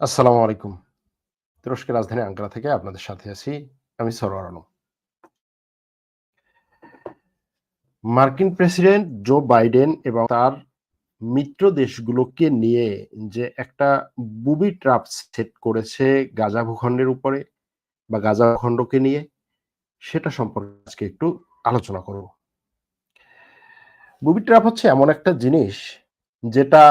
আসসালামু আলাইকুম। তুরস্কের রাজধানী আঙ্কারা থেকে আপনাদের সাথে আছি আমি সরোয়ার আলম। মার্কিন প্রেসিডেন্ট জো বাইডেন এবং তার মিত্র দেশগুলোকে নিয়ে যে একটা বুবি ট্রাপ সেট করেছে গাজা ভূখণ্ডের উপরে বা গাজা ভূখণ্ডকে নিয়ে, সেটা সম্পর্কে আজকে একটু আলোচনা করব। বুবি ট্রাপ হচ্ছে এমন একটা জিনিস যেটা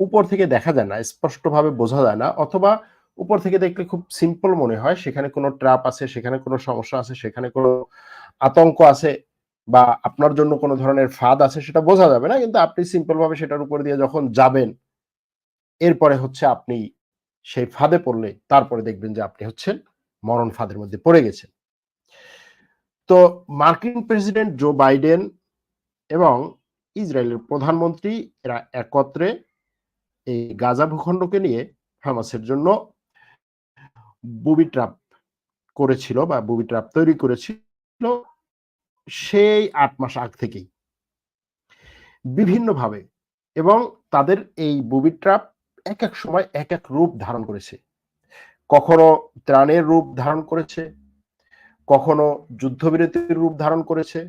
উপর থেকে দেখা যায় না, স্পষ্টভাবে বোঝা যায় না, অথবা উপর থেকে দেখলে খুব সিম্পল মনে হয়, সেখানে কোনো ট্রাপ আছে, সেখানে কোনো সমস্যা আছে, সেখানে কোনো আতঙ্ক আছে, বা আপনার জন্য কোনো ধরনের ফাঁদ আছে, সেটা বোঝা যাবে না, কিন্তু আপনি সিম্পল ভাবে সেটার উপর দিয়ে যখন যাবেন, এরপরে হচ্ছে আপনি সেই ফাঁদে পড়লে, তারপরে দেখবেন যে আপনি হচ্ছেন মরণ ফাঁদের মধ্যে পড়ে গেছেন। তো মার্কিন প্রেসিডেন্ট জো বাইডেন এবং ইসরায়েলের প্রধানমন্ত্রী এরা একত্রে এই গাজা ভূখণ্ডকে নিয়ে হামাসের জন্য বুবি ট্রাপ করেছিল বা বুবি ট্রাপ তৈরি করেছিল সেই আট মাস আগ থেকেই। বিভিন্নভাবে এবং তাদের এই বুবি ট্রাপ এক এক সময় এক এক রূপ ধারণ করেছে। কখনো ত্রাণের রূপ ধারণ করেছে, কখনো যুদ্ধবিরতির রূপ ধারণ করেছে,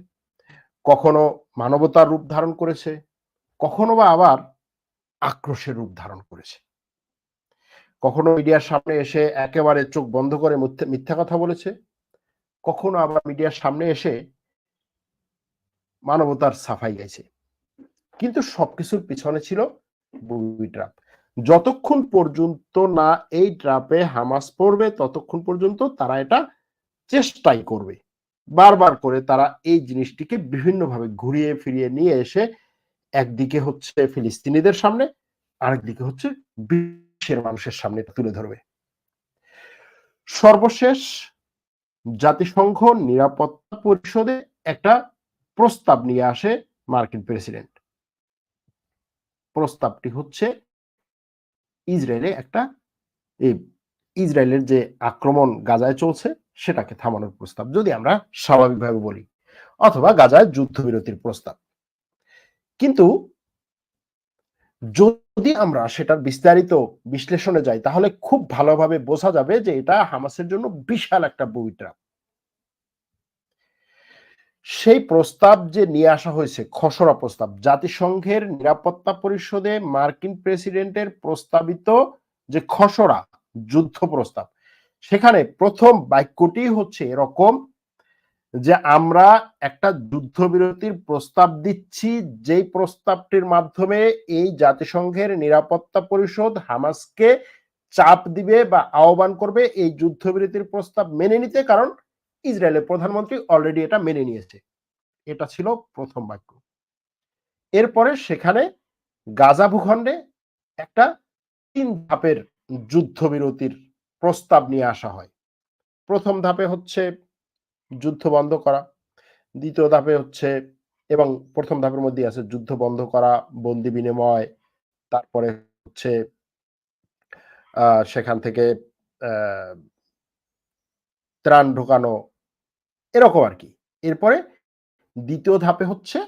কখনো মানবতার রূপ ধারণ করেছে, কখনো বা আবার আক্রোশের রূপ ধারণ করেছে। কখনো মিডিয়ার সামনে এসে একেবারে চোখ বন্ধ করে মিথ্যা কথা বলেছে? কখনো আবার মিডিয়ার সামনে এসে মানবতার সাফাই গাইছে? কিন্তু সবকিছুর পিছনে ছিল বুবি ট্রাপ যতক্ষণ পর্যন্ত না এই ট্রাপে হামাস পড়বে, ততক্ষণ পর্যন্ত তারা এটা চেষ্টাই করবে। বারবার করে তারা এই জিনিসটিকে বিভিন্নভাবে ঘুরিয়ে ফিরিয়ে নিয়ে এসে একদিকে হচ্ছে ফিলিস্তিনিদের সামনে, আরেকদিকে হচ্ছে বিশ্বের মানুষের সামনে তুলে ধরবে। সর্বশেষ জাতিসংঘ নিরাপত্তা পরিষদে একটা প্রস্তাব নিয়ে আসে মার্কিন প্রেসিডেন্ট। প্রস্তাবটি হচ্ছে ইসরায়েলে একটা ইসরায়েলের যে আক্রমণ গাজায় চলছে, সেটাকে থামানোর প্রস্তাব। যদি আমরা স্বাভাবিকভাবে বলি, অথবা গাজায় যুদ্ধবিরতির প্রস্তাব। কিন্তু যদি আমরা সেটার বিস্তারিত বিশ্লেষণে যাই, তাহলে খুব ভালোভাবে বোঝা যাবে যে এটা হামাসের জন্য বিশাল একটা বইটা। সেই প্রস্তাব যে নিয়ে আসা হয়েছে, খসড়া প্রস্তাব, জাতিসংঘের নিরাপত্তা পরিষদে মার্কিন প্রেসিডেন্টের প্রস্তাবিত যে খসড়া, যুদ্ধ প্রস্তাব, সেখানে প্রথম বাক্যটি হচ্ছে এরকম যে আমরা একটা যুদ্ধবিরতির প্রস্তাব দিচ্ছি, যেই প্রস্তাবটির মাধ্যমে এই জাতিসংঘের নিরাপত্তা পরিষদ হামাসকে চাপ দিবে বা আহ্বান করবে এই যুদ্ধবিরতির প্রস্তাব মেনে নিতে, কারণ ইসরায়েলের প্রধানমন্ত্রী অলরেডি এটা মেনে নিয়েছে। এটা ছিল প্রথম বাক্য। এরপরে সেখানে গাজা ভূখণ্ডে একটা তিন ধাপের যুদ্ধবিরতির প্রস্তাব নিয়ে আসা হয়। প্রথম ধাপে হচ্ছে যুদ্ধ বন্ধ করা। দ্বিতীয় ধাপে হচ্ছে এবং প্রথম ধাপের মধ্যে আছে যুদ্ধ বন্ধ করা, বন্দি বিনিময়, তারপরে হচ্ছে সেখান থেকে ত্রাণ ঢোকানো, এরকম আর কি। এরপরে দ্বিতীয় ধাপে হচ্ছে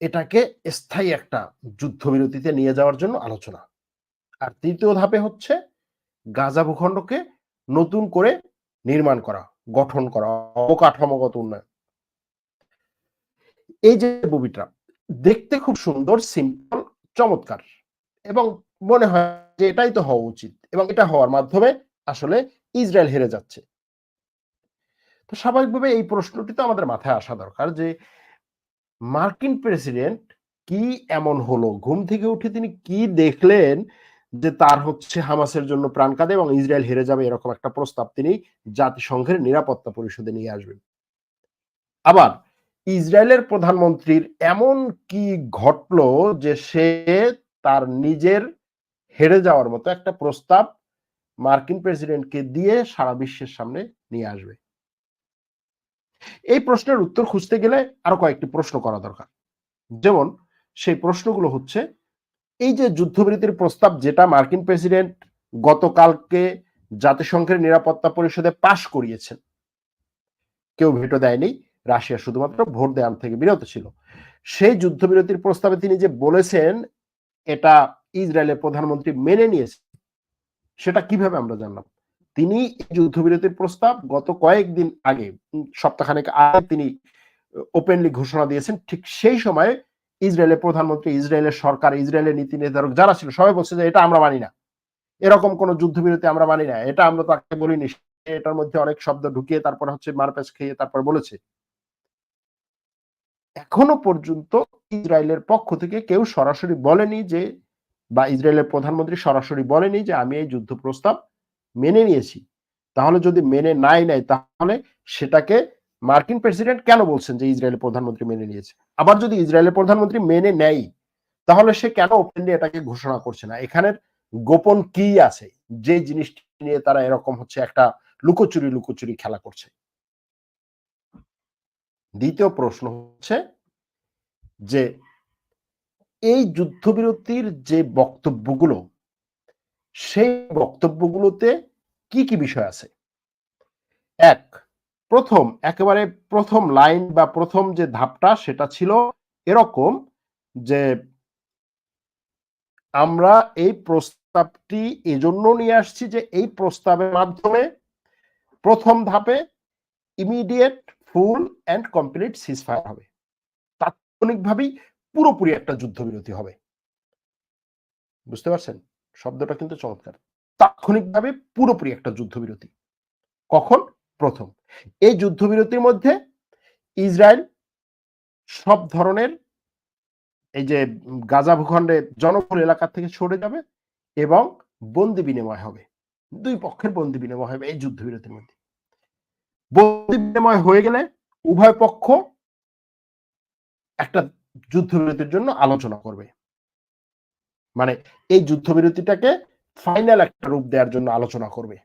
এটাকে স্থায়ী একটা যুদ্ধবিরতিতে নিয়ে যাওয়ার জন্য আলোচনা। আর তৃতীয় ধাপে হচ্ছে গাজা ভূখণ্ডকে নতুন করে নির্মাণ করা। গঠন করা, অবকাঠামোগত উন্নয়ন। এই যে ববিটা দেখতে খুব সুন্দর সিম্পল চমৎকার এবং মনে হয় যে এটাই তো হওয়া উচিত এবং এটা হওয়ার মাধ্যমে আসলে ইসরায়েল হেরে যাচ্ছে। তো স্বাভাবিকভাবে এই প্রশ্নটি তো আমাদের মাথায় আসা দরকার যে মার্কিন প্রেসিডেন্ট কি এমন হলো? ঘুম থেকে উঠে তিনি কি দেখলেন? যে তার হচ্ছে হামাসের জন্য প্রাণ কাঁদে এবং ইসরায়েল হেরে যাবে এরকম একটা প্রস্তাব তিনি জাতিসংঘের নিরাপত্তা পরিষদে নিয়ে আসবেন। আবার ইসরায়েলের প্রধানমন্ত্রীর এমন কি ঘটলো যে সে তার নিজের হেরে যাওয়ার মতো একটা প্রস্তাব মার্কিন প্রেসিডেন্টকে দিয়ে সারা বিশ্বের সামনে নিয়ে আসবে। এই প্রশ্নের উত্তর খুঁজতে গেলে আরও কয়েকটি প্রশ্ন করা দরকার। যেমন সেই প্রশ্নগুলো হচ্ছে এই যে যুদ্ধবিরতির প্রস্তাব যেটা মার্কিন প্রেসিডেন্ট গতকালকে জাতিসংঘের নিরাপত্তা পরিষদে পাশ করিয়েছেন। কেউ ভেটো দেয়নি, রাশিয়া শুধুমাত্র ভোট দেওয়ার থেকে বিরত ছিল। সেই যুদ্ধবিরতির প্রস্তাবে তিনি যে বলেছেন, এটা ইসরায়েলের প্রধানমন্ত্রী মেনে নিয়েছে, সেটা কীভাবে আমরা জানলাম? তিনি যুদ্ধবিরতির প্রস্তাব গত কয়েকদিন আগে সপ্তাহখানেক আগে তিনি ওপেনলি ঘোষণা দিয়েছেন, ঠিক সেই সময়ে ইসরায়েলের প্রধানমন্ত্রী, ইসরায়েলের সরকার, ইসরায়েলের নীতি নির্ধারক যারা ছিল, সবাই বলছে যে এটা আমরা মানি না। এরকম কোন যুদ্ধবিরতি আমরা মানি না। এটা আমরা তাকে বলিনি। এটার মধ্যে অনেক শব্দ ঢুকিয়ে তারপর হচ্ছে মারপেস খেয়ে তারপর বলেছে। এখনও পর্যন্ত ইসরায়েলের পক্ষ থেকে কেউ সরাসরি বলেনি যে, বা ইসরায়েলের প্রধানমন্ত্রী সরাসরি বলেনি যে আমি এই যুদ্ধ প্রস্তাব মেনে নিয়েছি। তাহলে যদি মেনে নাই নাই, তাহলে সেটাকে মার্কিন প্রেসিডেন্ট কেন বলছেন যে ইসরায়েলের প্রধানমন্ত্রী মেনে নিয়েছে? আবার যদি ইসরায়েলের প্রধানমন্ত্রী মেনে নেয়, তাহলে সে কেন ওপেনলি এটাকে ঘোষণা করছে না? এখানের গোপন কি আছে? যে জিনিসটি নিয়ে তারা এরকম হচ্ছে একটা লুকোচুরি লুকোচুরি খেলা করছে। দ্বিতীয় প্রশ্ন হচ্ছে যে এই যুদ্ধবিরতির যে বক্তব্যগুলো, সেই বক্তব্যগুলোতে কি কি বিষয় আছে? এক প্রথম, একেবারে প্রথম লাইন বা প্রথম যে ধাপটা সেটা ছিল এরকম যে আমরা এই প্রস্তাবটি এজন্য নিয়ে আসছি যে এই প্রস্তাবের মাধ্যমে প্রথম ধাপে immediate full and complete ceasefire হবে। তাৎক্ষণিকভাবেই পুরোপুরি একটা যুদ্ধবিরতি হবে। বুঝতে পারছেন? শব্দটা কিন্তু চমৎকার। তাৎক্ষণিকভাবে পুরোপুরি একটা যুদ্ধবিরতি। কখন? প্রথম। এই যুদ্ধবিরতির মধ্যে ইসরায়েল সব ধরনের এই যে গাজা ভূখণ্ডে জনবহুল এলাকা থেকে সরে যাবে এবং বন্দি বিনিময় হবে। দুই পক্ষের বন্দি বিনিময় হবে এই যুদ্ধবিরতির মধ্যে। বন্দি বিনিময় হয়ে গেলে উভয় পক্ষ একটা যুদ্ধবিরতির জন্য আলোচনা করবে। মানে এই যুদ্ধবিরতিটাকে ফাইনাল একটা রূপ দেওয়ার জন্য আলোচনা করবে।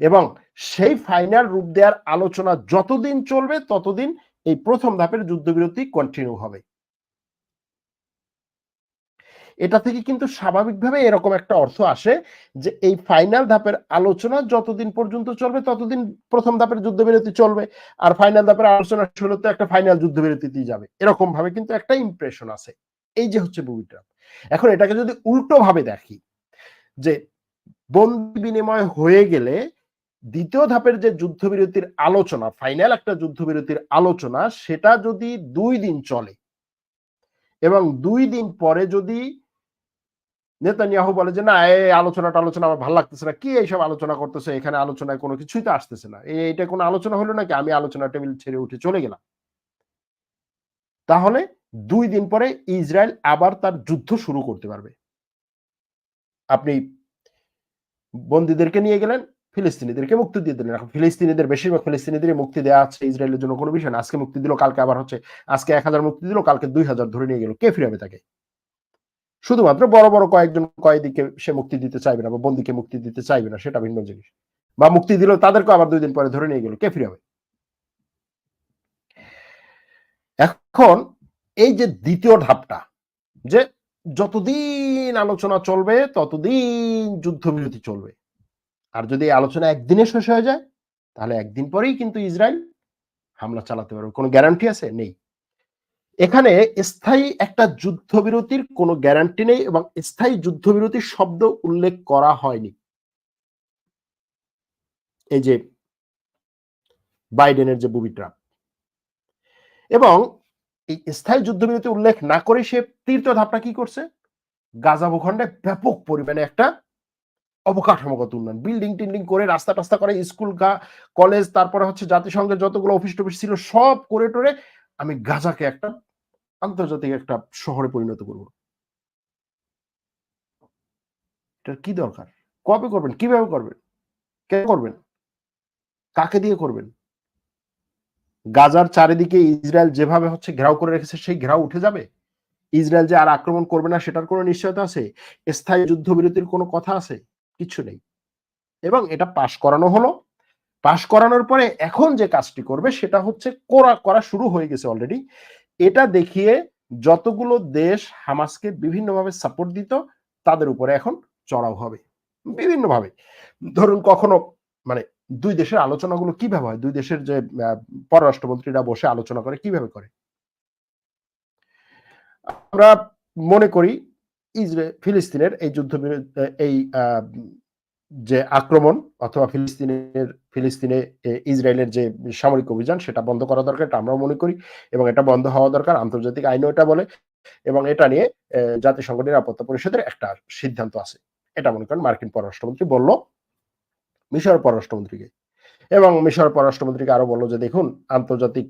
এবং সেই ফাইনাল রূপ দেওয়ার আলোচনা যতদিন চলবে, ততদিন এই প্রথম ধাপের যুদ্ধবিরতি কন্টিনিউ হবে। এটা থেকে কিন্তু স্বাভাবিকভাবে এরকম একটা অর্থ আসে যে এই ফাইনাল ধাপের আলোচনা যতদিন পর্যন্ত চলবে, ততদিন প্রথম ধাপের যুদ্ধবিরতি চলবে। আর ফাইনাল ধাপের আলোচনা শুরু তো একটা ফাইনাল যুদ্ধবিরতিতেই যাবে। এরকম ভাবে কিন্তু একটা ইমপ্রেশন আছে। এই যে হচ্ছে মুভিটা এখন এটাকে যদি উল্টো ভাবে দেখি, যে বন্দি বিনিময় হয়ে গেলে দ্বিতীয় ধাপের যে যুদ্ধবিরতির আলোচনা ফাইনাল একটা যুদ্ধবিরতির আলোচনা, সেটা যদি দুই দিন চলে এবং দুই দিন পরে যদি নেতানিয়াহু বলে যে, না, এই আলোচনাটা আলোচনা আমার ভালো লাগতেছে না। কি এইসব আলোচনা করতেছে? এখানে আলোচনায় কোনো কিছুই তো আসতেছে না। এইটা কোনো আলোচনা হলো নাকি? আমি আলোচনা টেবিল ছেড়ে উঠে চলে গেলাম। তাহলে দুই দিন পরে ইসরায়েল আবার তার যুদ্ধ শুরু করতে পারবে। আপনি বন্দীদেরকে নিয়ে গেলেন ফিলিস্তিনিদেরকে মুক্তি দিয়ে দিলেন। এখন ফিলিস্তিনিদের বেশিরভাগ ফিলিস্তিনিদের মুক্তি দেওয়া আছে ইসরায়েলের জন্য কোনো বিষয় না। আজকে মুক্তি দিল, কালকে আবার হচ্ছে, আজকে এক হাজার মুক্তি দিল, কালকে দুই হাজার ধরে নিয়ে গেল। কে ফিরাবে তাকে? শুধুমাত্র বড় বড় কয়েকজন কয়েদিকে সে মুক্তি দিতে চাইবে না বা বন্দিকে মুক্তি দিতে চাইবে না, সেটা ভিন্ন জিনিস। বা মুক্তি দিল তাদেরকে আবার দুই দিন পরে ধরে নিয়ে গেল। কে ফিরাবে? এখন এই যে দ্বিতীয় ধাপটা, যে যতদিন আলোচনা চলবে, ততদিন যুদ্ধবিরতি চলবে। আর যদি আলোচনা একদিনে শেষ হয়ে যায়, তাহলে একদিন পরেই কিন্তু ইসরায়েল হামলা চালাতে পারবে। কোনো গ্যারান্টি আছে? নেই। এখানে স্থায়ী একটা যুদ্ধবিরতির কোনো গ্যারান্টি নেই এবং স্থায়ী যুদ্ধবিরতির শব্দ উল্লেখ করা হয়নি। এই যে বাইডেনের যে বুবি ট্রাম্প। এবং এই স্থায়ী যুদ্ধবিরতি উল্লেখ না করে সে তীর্থ ধাপটা কি করছে? গাজা ভূখণ্ডে ব্যাপক পরিমাণে একটা অবকাঠামোগত উন্নয়ন। বিল্ডিং টিল্ডিং করে রাস্তা টাস্তা করে স্কুল কলেজ তারপরে হচ্ছে জাতিসংঘের যতগুলো অফিস টফিস ছিল সব করে টোরে আমি গাজাকে একটা আন্তর্জাতিক একটা শহরে পরিণত করব। এটার কি দরকার? কবে করবেন? কীভাবে করবেন? কে করবেন? কাকে দিয়ে করবেন? গাজার চারিদিকে ইসরায়েল যেভাবে হচ্ছে ঘেরাও করে রেখেছে, সেই ঘেরাও উঠে যাবে? ইসরায়েল যে আর আক্রমণ করবে না, সেটার কোনো নিশ্চয়তা আছে? স্থায়ী যুদ্ধবিরতির কোনো কথা আছে? কিছু নেই। এবং এটা পাশ করানো হলো। পাশ করানোর পরে এখন যে কাজটি করবে সেটা হচ্ছে করা করা শুরু হয়ে গেছে অলরেডি এটা দেখিয়ে যতগুলো দেশ হামাসকে বিভিন্নভাবে সাপোর্ট দিত, তাদের উপরে এখন চড়াও হবে। বিভিন্নভাবে। ধরুন কখনো মানে দুই দেশের আলোচনাগুলো কীভাবে হয়? দুই দেশের যে পররাষ্ট্রমন্ত্রীরা বসে আলোচনা করে কীভাবে করে? আমরা মনে করি ইসরায়েল ফিলিস্তিনের এই যুদ্ধ এই যে আক্রমণ অথবা ফিলিস্তিনের, ফিলিস্তিনে ইসরায়েলের যে সামরিক অভিযান, সেটা বন্ধ করা দরকার এটা আমরা মনে করি এবং এটা বন্ধ হওয়া দরকার। আন্তর্জাতিক আইনও এটা বলে এবং এটা নিয়ে জাতিসংঘ নিরাপত্তা পরিষদের একটা সিদ্ধান্ত আছে। এটা মনে করেন মার্কিন পররাষ্ট্রমন্ত্রী বলল মিশর পররাষ্ট্রমন্ত্রীকে। এবং মিশর পররাষ্ট্রমন্ত্রীকে আরও বলল যে, দেখুন, আন্তর্জাতিক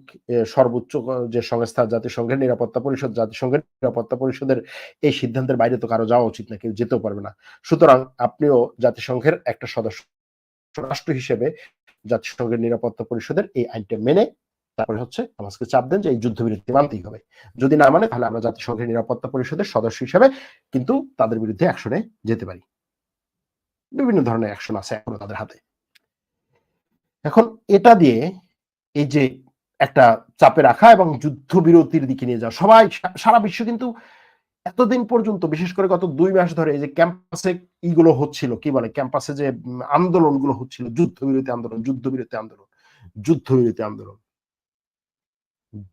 সর্বোচ্চ যে সংস্থা জাতিসংঘের নিরাপত্তা পরিষদ, জাতিসংঘের নিরাপত্তা পরিষদের এই সিদ্ধান্তের বাইরে তো কারও যাওয়া উচিত না, কেউ যেতেও পারবে না। সুতরাং আপনিও জাতিসংঘের একটা সদস্য, রাষ্ট্র হিসেবে জাতিসংঘের নিরাপত্তা পরিষদের এই আইনটা মেনে তারপরে হচ্ছে আমাকে চাপ দেন যে, এই যুদ্ধবিরতি মানতেই হবে। যদি না মানে তাহলে আমরা জাতিসংঘের নিরাপত্তা পরিষদের সদস্য হিসেবে কিন্তু তাদের বিরুদ্ধে অ্যাকশনে যেতে পারি। বিভিন্ন ধরনের অ্যাকশন আছে এখনও তাদের হাতে। এখন এটা দিয়ে এই যে একটা চাপে রাখা এবং যুদ্ধবিরতির দিকে নিয়ে যাওয়া, সবাই সারা বিশ্ব কিন্তু এতদিন পর্যন্ত, বিশেষ করে গত দুই মাস ধরে এই যে ক্যাম্পাসে ইগুলো হচ্ছিল, কি বলে? ক্যাম্পাসে যে আন্দোলনগুলো হচ্ছিল, যুদ্ধবিরতি আন্দোলন যুদ্ধবিরতি আন্দোলন যুদ্ধবিরতি আন্দোলন,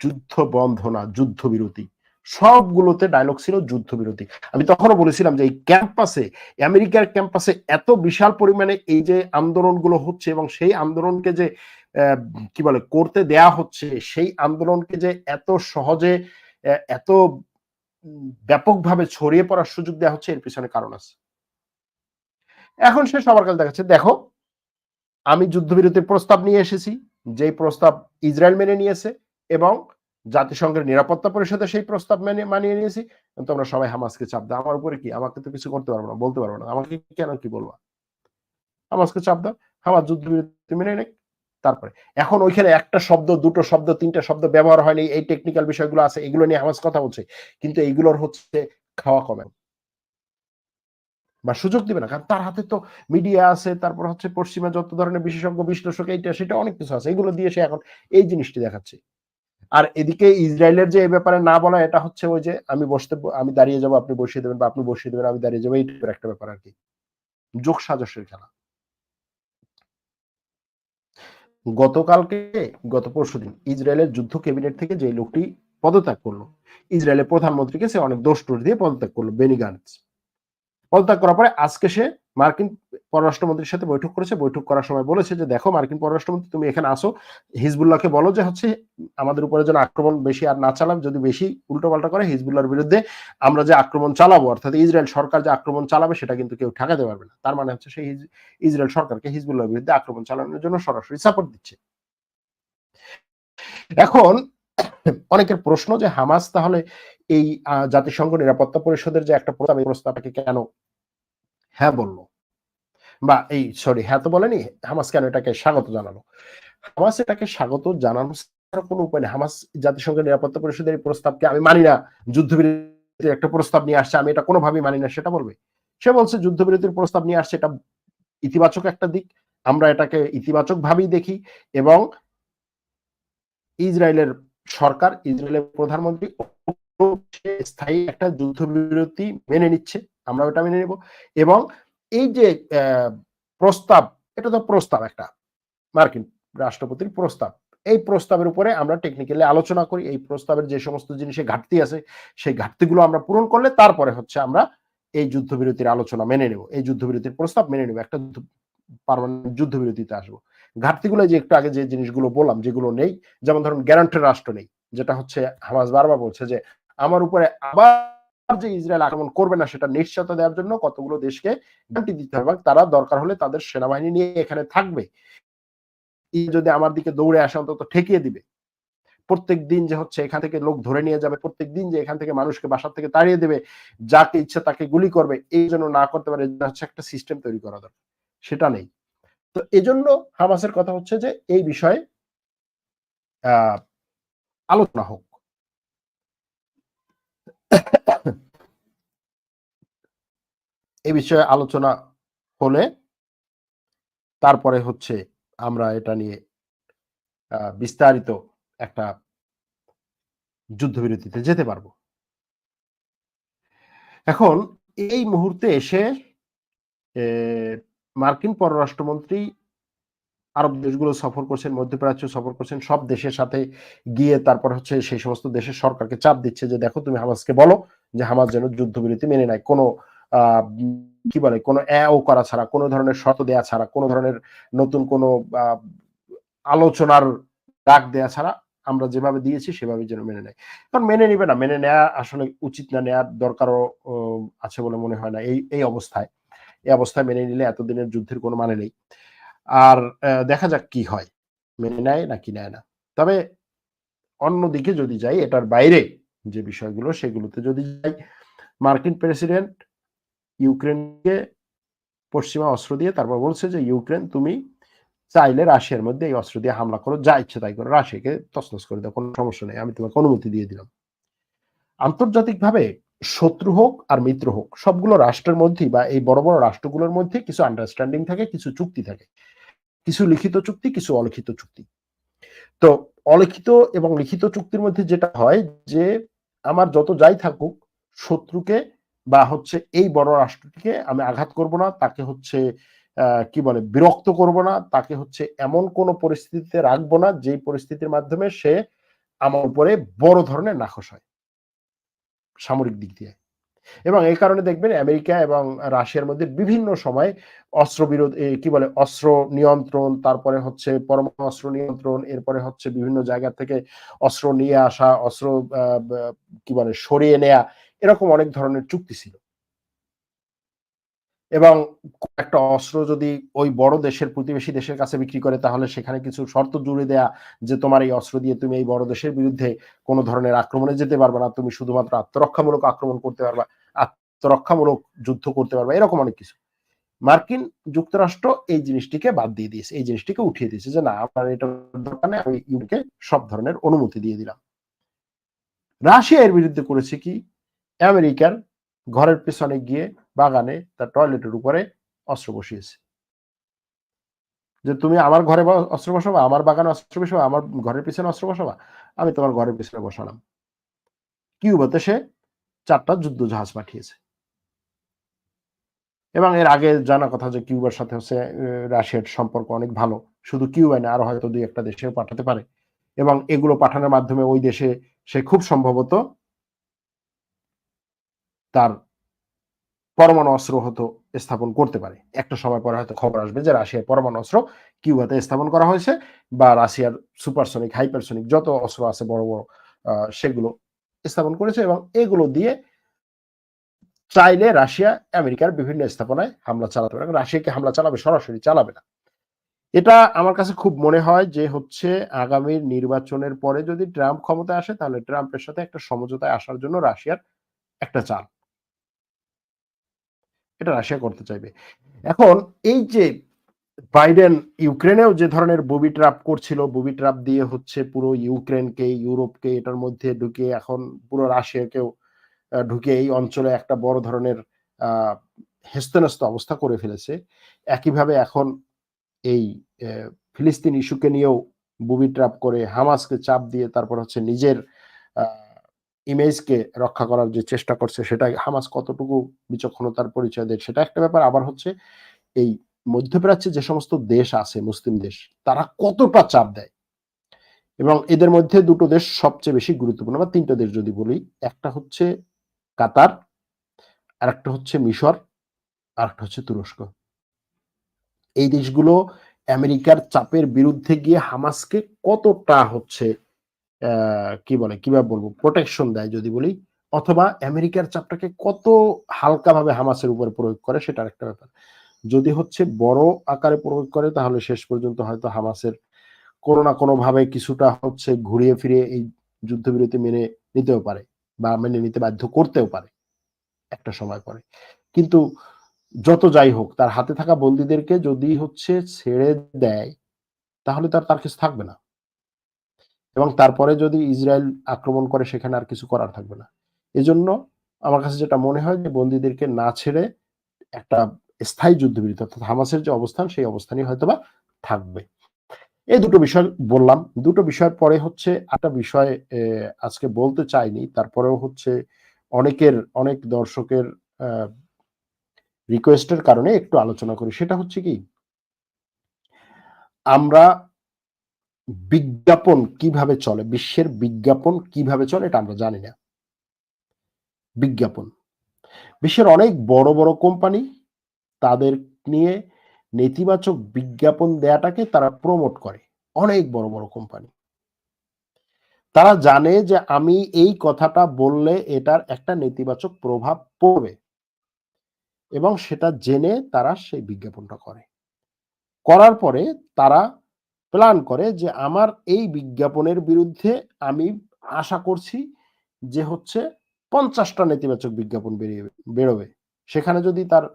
যুদ্ধ বন্ধ না, যুদ্ধবিরতি। সবগুলোতে ডায়লগ ছিল যুদ্ধবিরতি। আমি তখনও বলেছিলাম যে এই ক্যাম্পাসে আমেরিকার ক্যাম্পাসে এত বিশাল পরিমাণে এই যে আন্দোলনগুলো হচ্ছে এবং সেই আন্দোলনকে যে কি বলে, করতে দেয়া হচ্ছে, সেই আন্দোলনকে যে এত সহজে এত ব্যাপকভাবে ছড়িয়ে পড়ার সুযোগ দেওয়া হচ্ছে, এর পিছনে কারণ আছে। এখন সে সবার কাছে দেখাচ্ছে, দেখো, আমি যুদ্ধবিরতির প্রস্তাব নিয়ে এসেছি, যেই প্রস্তাব ইসরায়েল মেনে নিয়েছে এবং জাতিসংঘের নিরাপত্তা পরিষদে সেই প্রস্তাব মেনে, মানিয়ে নিয়েছি। তোমরা সবাই হামাসকে চাপ দাও। আমার উপরে কি? আমাকে তো কিছু করতে পারব না, বলতে পারব না। আমাকে কেন কি বলব? হামাসকে চাপ দাও। হামাস যুদ্ধবিরতি মেনে নেই তারপরে, এখন ওইখানে একটা শব্দ, দুটো শব্দ, তিনটা শব্দ ব্যবহার হয়নি। এই টেকনিক্যাল বিষয়গুলো আছে, এগুলো নিয়ে হামাস কথা বলছে। কিন্তু এইগুলোর হচ্ছে খাওয়া কমে। বা সুযোগ দিবে না। কারণ তার হাতে তো মিডিয়া আছে, তারপর হচ্ছে পশ্চিমা যত ধরনের বিশেষজ্ঞ, বিশ্লেষক, এইটা, সেটা অনেক কিছু আছে। এগুলো দিয়ে সে এখন এই জিনিসটি দেখাচ্ছে। আর এদিকে ইসরায়েলের যে এই ব্যাপারে না বলা, এটা হচ্ছে ওই যে আমি বসতে, আমি দাঁড়িয়ে যাব, আপনি বসিয়ে দেবেন বা আপনি বসিয়ে দেবেন, আমি দাঁড়িয়ে যাব এইটার একটা ব্যাপার আর কি। যোগ সাজসের খেলা। গতকালকে, গত পরশু দিন ইসরায়েলের যুদ্ধ ক্যাবিনেট থেকে যে লোকটি পদত্যাগ করল, ইসরায়েলের প্রধানমন্ত্রীকে সে অনেক দোষ টোষ দিয়ে পদত্যাগ করল, বেনি পদত্যাগ করার পরে আজকে সে মার্কিন পররাষ্ট্রমন্ত্রীর সাথে বৈঠক করেছে। বৈঠক করার সময় বলেছে যে, দেখো, মার্কিন পররাষ্ট্রমন্ত্রী, তুমি এখানে আসো। হিজবুল্লাহকে বলো যে, হচ্ছে, আমাদের উপরে যেন আক্রমণ বেশি আর না চালাম যদি বেশি উল্টো পাল্টা করে হিজবুল্লাহর বিরুদ্ধে আমরা যে আক্রমণ চালাবো, অর্থাৎ ইসরায়েল সরকার যে আক্রমণ চালাবে, সেটা কিন্তু কেউ ঠেকাতে পারবে না। তার মানে হচ্ছে, সেই ইসরায়েল সরকারকে হিজবুল্লাহর বিরুদ্ধে আক্রমণ চালানোর জন্য সরাসরি সাপোর্ট দিচ্ছে। এখন, অনেকের প্রশ্ন যে, হামাস তাহলে এই জাতিসংঘ নিরাপত্তা পরিষদের যে একটা প্রস্তাব, এই কেন হ্যাঁ বলল। বা এই সরি হ্যাঁ তো বলেনি, হামাস কেন এটাকে স্বাগত জানালো? হামাস এটাকে স্বাগত জানানো কোনো উপায় নেই। হামাস জাতিসংঘের নিরাপত্তা পরিষদের এই প্রস্তাবকে আমি মানি না। যুদ্ধবিরতির একটা প্রস্তাব নিয়ে আসছে, আমি এটা কোনোভাবেই মানি না, সেটা বলবে। সে বলছে, যুদ্ধবিরতির প্রস্তাব নিয়ে আসছে, এটা ইতিবাচক একটা দিক। আমরা এটাকে ইতিবাচক ভাবেই দেখি এবং ইসরায়েলের সরকার, ইসরায়েলের প্রধানমন্ত্রী স্থায়ী একটা যুদ্ধবিরতি মেনে নিচ্ছে। আমরা ওটা মেনে নেব। এবং এই যে প্রস্তাব, এটা তো প্রস্তাব একটা, মার্কিন রাষ্ট্রপতির প্রস্তাব। এই প্রস্তাবের উপরে আমরা টেকনিক্যালি আলোচনা করি, এই প্রস্তাবের যে সমস্ত জিনিসে ঘাটতি আছে, সেই ঘাটতিগুলো আমরা পূরণ করলে তারপরে হচ্ছে আমরা এই যুদ্ধবিরতির আলোচনা মেনে নেব, এই যুদ্ধবিরতির প্রস্তাব মেনে নেব, একটা পারমানেন্ট যুদ্ধবিরতিতে আসব। ঘাটতিগুলো যে একটু আগে যে জিনিসগুলো বললাম, যেগুলো নেই, যেমন ধরুন গ্যারান্টের রাষ্ট্র নেই, যেটা হচ্ছে হামাজ বারবার বলছে যে, আমার উপরে আবার যে ইসরায়েল আক্রমণ করবে না সেটা নিশ্চয়তা দেওয়ার জন্য কতগুলো দেশকে গ্যারান্টি দিতে হবে। তারা দরকার হলে তাদের সেনাবাহিনী নিয়ে এখানে থাকবে। যদি আমার দিকে দৌড়ে আসে, অন্তত ঠেকিয়ে দিবে। প্রত্যেক দিন যে হচ্ছে এখান থেকে লোক ধরে নিয়ে যাবে, প্রত্যেক দিন যে এখান থেকে মানুষকে বাসার থেকে তাড়িয়ে দেবে, যাকে ইচ্ছে তাকে গুলি করবে, এই জন্য না করতে পারে হচ্ছে একটা সিস্টেম তৈরি করা দরকার। সেটা নেই। তো এজন্য হামাসের কথা হচ্ছে যে, এই বিষয়ে আলোচনা হোক। এ বিষয়ে আলোচনা হলে তারপরে হচ্ছে আমরা এটা নিয়ে বিস্তারিত একটা যুদ্ধবিরতিতে যেতে পারব। এখন এই মুহূর্তে এসে মার্কিন পররাষ্ট্রমন্ত্রী আরব দেশগুলো সফর করছেন, মধ্যপ্রাচ্য সফর করছেন, সব দেশের সাথে গিয়ে তারপর হচ্ছে সেই সমস্ত দেশের সরকারকে চাপ দিচ্ছে যে, দেখো, তুমি হামাসকে বলো যে, হামাস যেন যুদ্ধবিরতি মেনে নেয়। কোনো কি বলে, কোনো ও করা ছাড়া, কোনো ধরনের শর্ত দেয়া ছাড়া, কোনো ধরনের নতুন কোনো আলোচনার ডাক দেয়া ছাড়া আমরা যেভাবে দিয়েছি সেভাবে যেন মেনে নেয়। কারণ মেনে নিবে না, মেনে নেওয়া আসলে উচিত না নেওয়ার দরকারও আছে বলে মনে হয় না। এই এই অবস্থায় এই অবস্থায় মেনে নিলে এতদিনের যুদ্ধের কোনো মানে নেই। আর দেখা যাক কি হয়। মেনে নেয় নাকি নেয় না। তবে অন্যদিকে যদি যাই, এটার বাইরে যে বিষয়গুলো, সেগুলোতে যদি যাই, মার্কিন প্রেসিডেন্ট ইউক্রেনকে পশ্চিমা অস্ত্র দিয়ে তারপর বলছে যে, ইউক্রেন, তুমি চাইলে রাশিয়ার মধ্যে এই অস্ত্র দিয়ে হামলা করো, যা ইচ্ছে তাই করো, রাশিয়াকে তছনছ করে দাও, কোনো সমস্যা নেই, আমি তোমাকে অনুমতি দিয়ে দিলাম। আন্তর্জাতিকভাবে শত্রু হোক আর মিত্র হোক, সবগুলো রাষ্ট্রের মধ্যেই বা এই বড় বড় রাষ্ট্রগুলোর মধ্যে কিছু আন্ডারস্ট্যান্ডিং থাকে, কিছু চুক্তি থাকে। কিছু লিখিত চুক্তি, কিছু অলিখিত চুক্তি। তো অলিখিত এবং লিখিত চুক্তির মধ্যে যেটা হয় যে আমার যত যাই থাকুক, শত্রুকে বা হচ্ছে এই বড় রাষ্ট্রটিকে আমি আঘাত করব না, তাকে হচ্ছে কি বলে, বিরক্ত করব না, তাকে হচ্ছে এমন কোন পরিস্থিতিতে রাখব না, যেই পরিস্থিতির মাধ্যমে সে আমার উপরে বড় ধরনের নাখোশ হয়, সামরিক দিক দিয়ে। এবং এই কারণে দেখবেন আমেরিকা এবং রাশিয়ার মধ্যে বিভিন্ন সময় অস্ত্র বিরোধ কি বলে, অস্ত্র নিয়ন্ত্রণ, তারপরে হচ্ছে পরমাণু অস্ত্র নিয়ন্ত্রণ, এরপরে হচ্ছে বিভিন্ন জায়গা থেকে অস্ত্র নিয়ে আসা, অস্ত্র কি বলে, সরিয়ে নেয়া, এরকম অনেক ধরনের চুক্তি ছিল। এবং একটা অস্ত্র যদি ওই বড় দেশের প্রতিবেশী দেশের কাছে বিক্রি করে, তাহলে সেখানে কিছু শর্ত জুড়ে দেয়া যে তোমার এই অস্ত্র দিয়ে তুমি এই বড় দেশের বিরুদ্ধে কোনো ধরনের আক্রমণে যেতে পারবে না, তুমি শুধুমাত্র আত্মরক্ষামূলক আক্রমণ করতে পারবা, আত্মরক্ষামূলক যুদ্ধ করতে পারবা, এরকম অনেক কিছু। মার্কিন যুক্তরাষ্ট্র এই জিনিসটিকে বাদ দিয়ে দিয়েছে, এই জিনিসটিকে উঠিয়ে দিয়েছে যে না আপনার এটা দরকার নেই, আমি ইউকে সব ধরনের অনুমতি দিয়ে দিলাম। রাশিয়া এর বিরুদ্ধে করেছে কি? আমেরিকার ঘরের পেছনে গিয়ে বাগানে তার টয়লেটের উপরে অস্ত্র বসিয়েছে। যে তুমি আমার ঘরে অস্ত্র বসাবা, আমার বাগানে অস্ত্র বসাবা, আমার ঘরের পিছনে অস্ত্র বসাবা, আমি তোমার ঘরের পিছনে বসালাম। কিউবাতে সে চারটা যুদ্ধ জাহাজ পাঠিয়েছে। এবং এর আগে জানা কথা যে কিউবার সাথে হচ্ছে রাশিয়ার সম্পর্ক অনেক ভালো। শুধু কিউবাই না, আরও হয়তো দুই একটা দেশেও পাঠাতে পারে। এবং এগুলো পাঠানোর মাধ্যমে ওই দেশে সে খুব সম্ভবত তার পরমাণু অস্ত্র হয়তো স্থাপন করতে পারে। একটা সময় পরে হয়তো খবর আসবে যে রাশিয়ার পরমাণু অস্ত্র কিউবাতে স্থাপন করা হয়েছে বা রাশিয়ার সুপারসনিক হাইপারসনিক যত অস্ত্র আছে বড় বড় সেগুলো স্থাপন করেছে এবং এগুলো দিয়ে চাইলে রাশিয়া, আমেরিকার বিভিন্ন স্থাপনায় হামলা চালাতে পারে। রাশিয়াকে হামলা চালাবে, সরাসরি চালাবে না। এটা আমার কাছে খুব মনে হয় যে হচ্ছে আগামী নির্বাচনের পরে যদি ট্রাম্প ক্ষমতায় আসে, তাহলে ট্রাম্পের সাথে একটা সমঝোতায় আসার জন্য রাশিয়ার একটা চাল। এটা রাশিয়া করতে চাইবে। এখন এই যে বাইডেন ইউক্রেনেও যে ধরনের বুবি ট্রাপ করছিল, বুবি ট্রাপ দিয়ে হচ্ছে পুরো ইউক্রেনকে, ইউরোপকে এটার মধ্যে ঢুকিয়ে এখন পুরো রাশিয়াকেও ঢুকে এই অঞ্চলে একটা বড় ধরনের হেস্তনেস্ত অবস্থা করে ফেলেছে। একইভাবে এখন এই ফিলিস্তিন ইস্যুকে নিয়েও বুবি ট্রাপ করে হামাসকে চাপ দিয়ে তারপর হচ্ছে নিজের ইমেজকে রক্ষা করার যে চেষ্টা করছে, সেটা হামাস কতটুকু বিচক্ষণতার পরিচয় দেয়, সেটা একটা ব্যাপার। আবার হচ্ছে, এই মধ্যপ্রাচ্যে যে সমস্ত দেশ আছে, মুসলিম দেশ, তারা কতটা চাপ দেয়? এবং এদের মধ্যে দুটো দেশ সবচেয়ে বেশি গুরুত্বপূর্ণ, বা তিনটা দেশ যদি বলি, একটা হচ্ছে কাতার আর একটা হচ্ছে মিশর আর একটা হচ্ছে তুরস্ক। এই দেশগুলো আমেরিকার চাপের বিরুদ্ধে গিয়ে হামাসকে কতটা হচ্ছে কি বলে, কীভাবে বলব প্রোটেকশন দেয় যদি বলি, অথবা আমেরিকার চাপটাকে কত হালকাভাবে হামাসের উপর প্রয়োগ করে সেটার একটা ব্যাপার। যদি হচ্ছে বড় আকারে প্রয়োগ করে, তাহলে শেষ পর্যন্ত হয়তো হামাসের কোনো না কোনো ভাবে কিছুটা হচ্ছে ঘুরিয়ে ফিরিয়ে এই যুদ্ধবিরতি মেনে নিতেও পারে বা মেনে নিতে বাধ্য করতেও পারে একটা সময় পরে। কিন্তু যত যাই হোক, তার হাতে থাকা বন্দীদেরকে যদি হচ্ছে ছেড়ে দেয়, তাহলে তার তার কিছু থাকবে না। এবং তারপরে যদি ইসরায়েল আক্রমণ করে, সেখানে আর কিছু করার থাকবে না। এজন্য আমার কাছে যেটা মনে হয় যে, বন্দীদেরকে না ছেড়ে একটা স্থায়ী যুদ্ধবিরতি, অর্থাৎ হামাসের যে অবস্থান, সেই অবস্থানই হয়তোবা থাকবে। এই দুটো বিষয় বললাম। দুটো বিষয়ের পরে হচ্ছে একটা বিষয় আজকে বলতে চাইনি। তারপরেও হচ্ছে অনেকের, অনেক দর্শকের রিকোয়েস্টের কারণে একটু আলোচনা করি। সেটা হচ্ছে কি? আমরা বিজ্ঞাপন কীভাবে চলে, বিশ্বের বিজ্ঞাপন কীভাবে চলে এটা আমরা জানি না। বিজ্ঞাপন। বিশ্বের অনেক বড় বড় কোম্পানি তাদের নিয়ে নেতিবাচক বিজ্ঞাপন দেয়াটাকে তারা প্রমোট করে, অনেক বড় বড় কোম্পানি। তারা জানে যে আমি এই কথাটা বললে এটার একটা নেতিবাচক প্রভাব পড়বে এবং সেটা জেনে তারা সেই বিজ্ঞাপনটা করে। করার পরে তারা প্ল্যান করে যে আমার এই বিজ্ঞাপনের বিরুদ্ধে আমি আশা করছি যে হচ্ছে পঞ্চাশটা নেতিবাচক বিজ্ঞাপন বেরিয়ে বেরোবে। সেখানে যদি তার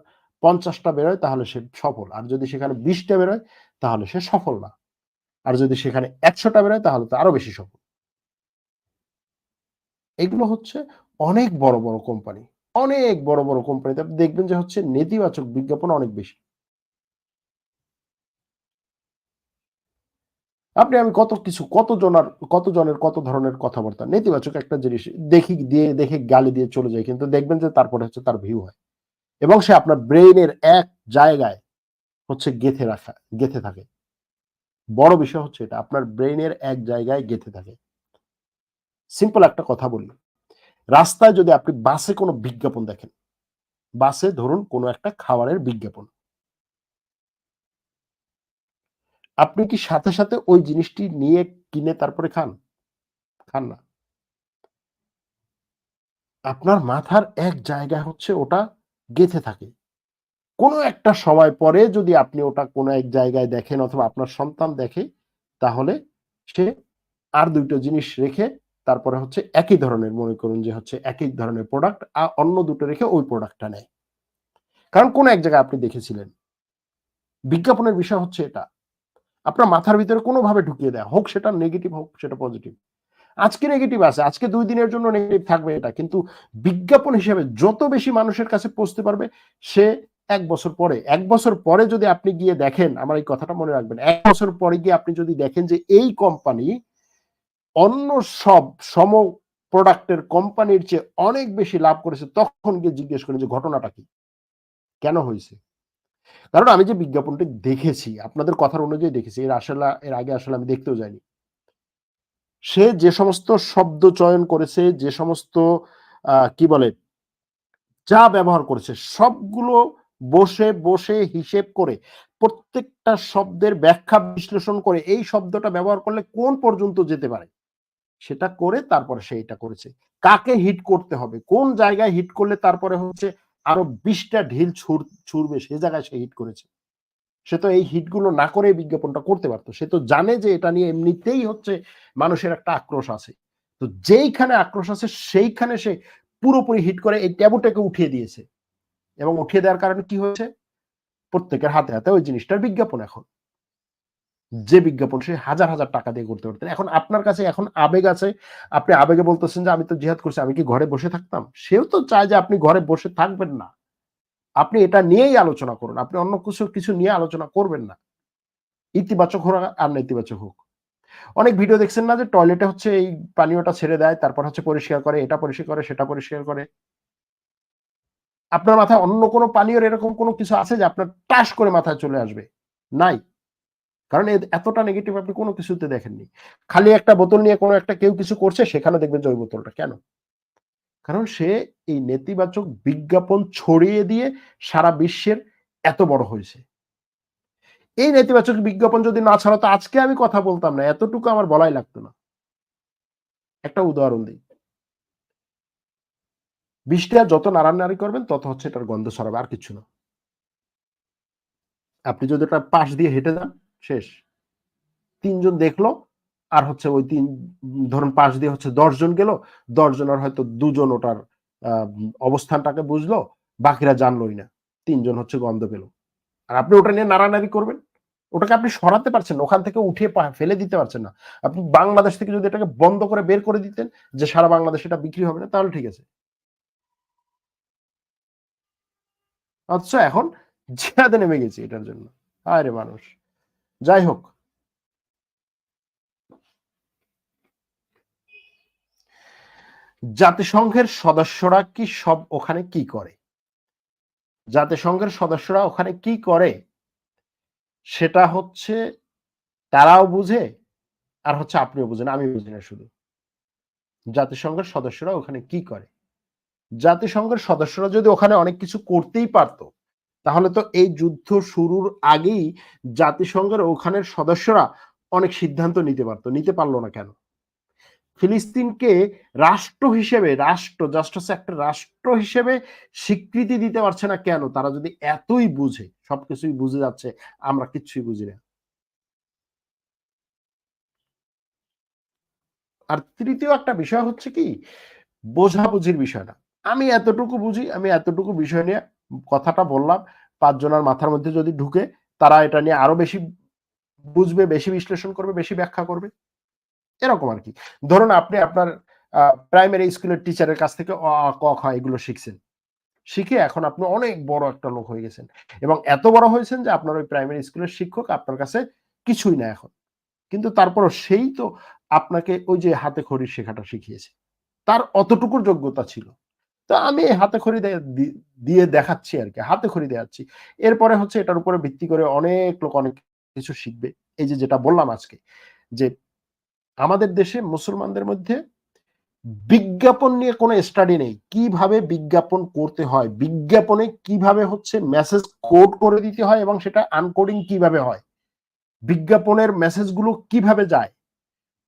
পঞ্চাশটা বেরোয় তাহলে সে সফল, আর যদি সেখানে বিশটা বেরোয় তাহলে সে সফল না। আর যদি সেখানে একশোটা বেরোয় তাহলে তো আরও বেশি সফল। এগুলো হচ্ছে অনেক বড় বড় কোম্পানি অনেক বড় বড় কোম্পানিতে দেখবেন যে হচ্ছে নেতিবাচক বিজ্ঞাপন অনেক বেশি। আপনি আমি কত কিছু কত জনার কত জনের কত ধরনের কথাবার্তা? নেতিবাচক একটা জিনিস দেখি, দিয়ে দেখে গালি দিয়ে চলে যায়, কিন্তু দেখবেন যে তারপরে হচ্ছে তার ভিউ হয়। এবং সে আপনার ব্রেইনের এক জায়গায় হচ্ছে গেথে রাখা, গেথে থাকে। বড় বিষয় হচ্ছে এটা, আপনার ব্রেইনের এক জায়গায় গেথে থাকে। সিম্পল একটা কথা বলি। রাস্তায় যদি আপনি বাসে কোনো বিজ্ঞাপন দেখেন, বাসে ধরুন কোনো একটা খাবারের বিজ্ঞাপন। আপনি কি সাথে সাথে ওই জিনিসটি নিয়ে কিনে তারপরে খান? খান না। আপনার মাথার এক জায়গায় হচ্ছে ওটা গেথে থাকে। কোনো একটা সময় পরে যদি আপনি ওটা কোনো এক জায়গায় দেখেন অথবা আপনার সন্তান দেখে, তাহলে সে আর দুইটা জিনিস রেখে তারপরে হচ্ছে একই ধরনের, মনে করুন যে হচ্ছে একই ধরনের প্রোডাক্ট আর অন্য দুটো রেখে ওই প্রোডাক্টটা নেয়। কারণ কোন এক জায়গায় আপনি দেখেছিলেন। বিজ্ঞাপনের বিষয় হচ্ছে এটা। আপনার মাথার ভিতরে কোনোভাবে ঢুকিয়ে দেয়, হোক সেটা নেগেটিভ হোক সেটা পজিটিভ আজকে নেগেটিভ আছে, আজকে দুই দিনের জন্য নেগেটিভ থাকবে এটা, কিন্তু বিজ্ঞাপন হিসেবে যত বেশি মানুষের কাছে পৌঁছতে পারবে, সে এক বছর পরে, এক বছর পরে যদি আপনি গিয়ে দেখেন, আমার এই কথাটা মনে রাখবেন, এক বছর পরে গিয়ে আপনি যদি দেখেন যে এই কোম্পানি অন্য সব সম প্রোডাক্টের কোম্পানির চেয়ে অনেক বেশি লাভ করেছে, তখন গিয়ে জিজ্ঞেস করেন যে ঘটনাটা কি? কেন হয়েছে? কারণ আমি যে বিজ্ঞাপনটি দেখেছি, আপনাদের কথার অনুযায়ী দেখেছি, এর আসলে, এর আগে আসলে আমি দেখতেও যাইনি। সে যে সমস্ত শব্দ চয়ন করেছে, যে সমস্ত কি বলে, যা ব্যবহার করেছে, সবগুলো বসে বসে হিসেব করে, প্রত্যেকটা শব্দের ব্যাখ্যা বিশ্লেষণ করে, এই শব্দটা ব্যবহার করলে কোন পর্যন্ত যেতে পারে? সেটা করে তারপরে সে এটা করেছে। কাকে হিট করতে হবে? কোন জায়গায় হিট করলে তারপরে হচ্ছে আরও বিশটা ঢিল ছুড়বে, সে জায়গায় সে হিট করেছে। সে তো এই হিটগুলো না করে বিজ্ঞাপনটা করতে পারতো। সে তো জানে যে এটা নিয়ে এমনিতেই হচ্ছে মানুষের একটা আক্রোশ আছে। তো যেইখানে আক্রোশ আছে, সেইখানে সে পুরোপুরি হিট করে এই ট্যাবুটাকে উঠিয়ে দিয়েছে। এবং উঠিয়ে দেওয়ার কারণে কি হয়েছে? প্রত্যেকের হাতে হাতে ওই জিনিসটার বিজ্ঞাপন এখন। যে বিজ্ঞাপন সে হাজার হাজার টাকা দিয়ে করতে পারতেন। এখন আপনার কাছে এখন আবেগ আছে, আপনি আবেগে বলতেছেন যে আমি তো জিহাদ করছি, আমি কি ঘরে বসে থাকতাম? সেও তো চায় যে আপনি ঘরে বসে থাকবেন না। আপনি এটা নিয়েই আলোচনা করুন, আপনি অন্য কিছু কিছু নিয়ে আলোচনা করবেন না। ইতিবাচক হোক আর নেতিবাচক হোক। অনেক ভিডিও দেখছেন না যে টয়লেটে হচ্ছে এই পানীয়টা ছেড়ে দেয়, তারপর হচ্ছে পরিষ্কার করে, এটা পরিষ্কার করে, সেটা পরিষ্কার করে। আপনার মাথায় অন্য কোনো পানীয় এরকম কোনো কিছু আছে যে আপনার টাস করে মাথায় চলে আসবে? নাই। কারণ এতটা নেগেটিভ আপনি কোনো কিছুতে দেখেননি। খালি একটা বোতল নিয়ে কোনো একটা কেউ কিছু করছে, সেখানে দেখবেন যে ওই বোতলটা, কেন? কারণ সে এই নেতিবাচক বিজ্ঞাপন ছড়িয়ে দিয়ে সারা বিশ্বের এত বড় হয়েছে। এই নেতিবাচক বিজ্ঞাপন যদি না ছাড়া তো আজকে আমি কথা বলতাম না, এতটুকু আমার বলাই লাগতো না। একটা উদাহরণ দিই। বিষটা যত নাড়ানাড়ি করবেন, তত হচ্ছে এটার গন্ধ ছড়াবে, আর কিছু না। আপনি যদি এটা পাশ দিয়ে হেঁটে যান শেষ। তিনজন দেখল, আর হচ্ছে ওই তিন, ধরুন পাশ দিয়ে হচ্ছে দশজন গেল দশজনের হয়তো দুজন ওটার অবস্থানটাকে বুঝলো, বাকিরা জানলোই না। তিনজন হচ্ছে গন্ধ পেল। আর আপনি ওটা নিয়ে নাড়ানাড়ি করবেন? ওটাকে আপনি সরাতে পারছেন ওখান থেকে উঠে ফেলে দিতে পারছেন না। আপনি বাংলাদেশ থেকে যদি এটাকে বন্ধ করে বের করে দিতেন, যে সারা বাংলাদেশ এটা বিক্রি হবে না, তাহলে ঠিক আছে। আচ্ছা এখন জিহাদে নেমে গেছি এটার জন্য। আরে মানুষ। যাই হোক। জাতিসংঘের সদস্যরা কি সব ওখানে কি করে? জাতিসংঘের সদস্যরা ওখানে কি করে? সেটা হচ্ছে তারাও বুঝে আর হচ্ছে আপনিও বুঝেন আমি বুঝি না শুধু। জাতিসংঘের সদস্যরা ওখানে কি করে? জাতিসংঘের সদস্যরা যদি ওখানে অনেক কিছু করতেই পারতো তাহলে তো এই যুদ্ধ শুরুর আগেই জাতিসংঘের ওখানের সদস্যরা অনেক সিদ্ধান্ত নিতে পারতো, নিতে পারল না কেন? ফিলিস্তিনকে রাষ্ট্র হিসেবে, রাষ্ট্র জাস্ট একটা রাষ্ট্র হিসেবে স্বীকৃতি দিতে পারছে না কেন? তারা যদি এতই বুঝে, সবকিছুই বুঝে যাচ্ছে, আমরা কিচ্ছুই বুঝি না। আর তৃতীয় একটা বিষয় হচ্ছে কি? বোঝাবুঝির বিষয়টা। আমি এতটুকু বুঝি, আমি এতটুকু বিষয় নিয়ে কথাটা বললাম, পাঁচজনের মাথার মধ্যে যদি ঢুকে, তারা এটা নিয়ে আরও বেশি বুঝবে, বেশি বিশ্লেষণ করবে, বেশি ব্যাখ্যা করবে। এরকম আর কি ধরুন আপনি আপনার প্রাইমারি স্কুলের টিচারের কাছ থেকে অ ক এগুলো শিখছেন। শিখে এখন আপনি অনেক বড় একটা লোক হয়ে গেছেন। এবং এত বড় হয়েছেন যে আপনার ওই প্রাইমারি স্কুলের শিক্ষক আপনার কাছে কিছুই না এখন। কিন্তু তারপরও সেই তো আপনাকে ওই যে হাতে খড়ি শেখাটা শিখিয়েছে। তার অতটুকুর যোগ্যতা ছিল। তো আমি হাতে খড়ি দিয়ে দেখাচ্ছি আর কি, হাতে খড়ি দেখাচ্ছি এরপরে হচ্ছে এটার উপরে ভিত্তি করে অনেক লোক অনেক কিছু শিখবে। এই যে যেটা বললাম আজকে, যে আমাদের দেশে মুসলমানদের মধ্যে বিজ্ঞাপন নিয়ে কোনো স্টাডি নেই। কীভাবে বিজ্ঞাপন করতে হয়, বিজ্ঞাপনে কীভাবে হচ্ছে মেসেজ কোড করে দিতে হয় এবং সেটা আনকোডিং কীভাবে হয়, বিজ্ঞাপনের মেসেজগুলো কীভাবে যায়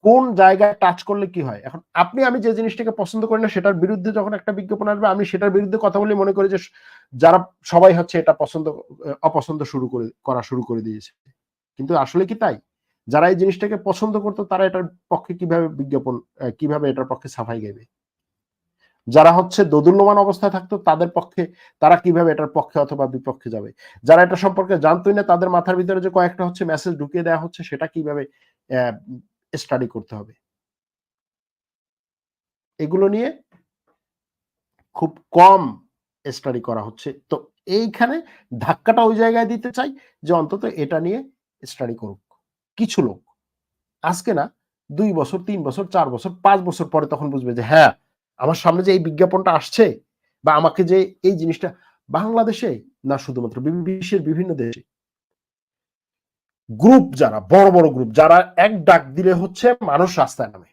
কোন জায়গায় টাচ করলে কি হয়? এখন আপনি, আমি যে জিনিসটাকে পছন্দ করি না, সেটার বিরুদ্ধে যখন একটা বিজ্ঞাপন আসবে, আমি সেটার বিরুদ্ধে কথা বলে মনে করি যে, যারা, সবাই হচ্ছে এটা পছন্দ অপছন্দ শুরু করে, করা শুরু করে দিয়েছে। কিন্তু আসলে কি তাই? যারা এই জিনিসটাকে পছন্দ করতো, তারা এটার পক্ষে কীভাবে বিজ্ঞাপন কীভাবে এটার পক্ষে সাফাই গাইবে? যারা হচ্ছে দোদুল্যমান অবস্থায় থাকতো, তাদের পক্ষে, তারা কীভাবে এটার পক্ষে অথবা বিপক্ষে যাবে? যারা এটা সম্পর্কে জানতোই না, তাদের মাথার ভিতরে যে কয়েকটা হচ্ছে মেসেজ ঢুকিয়ে দেওয়া হচ্ছে, সেটা কীভাবে স্টাডি করতে হবে। এগুলো নিয়ে খুব কম স্টাডি করা হচ্ছে। তো এইখানে ধাক্কাটা ওই জায়গায় দিতে চাই যে অন্তত এটা নিয়ে স্টাডি করুক। কিছু লোক। আজকে না, দুই বছর, তিন বছর, চার বছর, পাঁচ বছর পরে তখন বুঝবে যে হ্যাঁ আমার সামনে যে এই বিজ্ঞাপনটা আসছে বা আমাকে যে এই জিনিসটা বাংলাদেশে না শুধুমাত্র, বিশ্বের বিভিন্ন দেশে গ্রুপ যারা, বড় বড় গ্রুপ, যারা এক ডাক দিলে হচ্ছে মানুষ রাস্তায় নামে।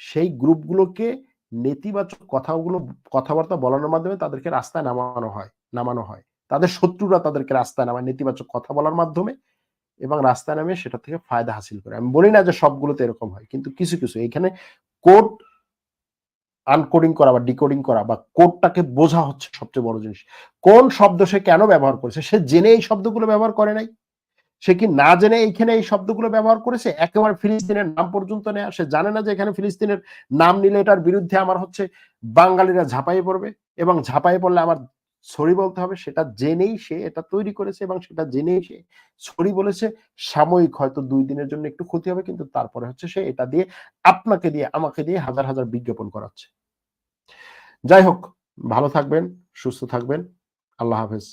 সেই গ্রুপগুলোকে নেতিবাচক কথাগুলো, কথাবার্তা বলানোর মাধ্যমে তাদেরকে রাস্তায় নামানো হয় নামানো হয়। তাদের শত্রুরা তাদেরকে রাস্তায় নামায়, নেতিবাচক কথা বলার মাধ্যমে এবং রাস্তায় নামে সেটা থেকে ফায়দা হাসিল করে। আমি বলি না যে সবগুলোতে এরকম হয়, কিন্তু কিছু কিছু। এখানে কোড আনকোডিং করা বা ডিকোডিং করা বা কোডটাকে বোঝা হচ্ছে সবচেয়ে বড় জিনিস। কোন শব্দ সে কেন ব্যবহার করেছে? সে জেনে এই শব্দগুলো ব্যবহার করে নাই? সে কি না জেনে এইখানে এই শব্দগুলো ব্যবহার করেছে? একেবারে ফিলিস্তিনের নাম পর্যন্ত নেয়া সে জানে না যে এখানে ফিলিস্তিনের নাম নিলে এটার বিরুদ্ধে আমার হচ্ছে বাঙালিরা ঝাঁপাই পড়বে এবং ঝাঁপাই পড়লে আমার সরি বলতে হবে। সেটা জেনেই সে এটা তৈরি করেছে এবং সেটা জেনেই সে সরি বলেছে। সাময়িক হয়তো দুই দিনের জন্য একটু ক্ষতি হবে কিন্তু তারপরে হচ্ছে সে এটা দিয়ে আপনাকে দিয়ে, আমাকে দিয়ে হাজার হাজার বিজ্ঞাপন করাচ্ছে। যাই হোক, ভালো থাকবেন, সুস্থ থাকবেন। আল্লাহ হাফেজ।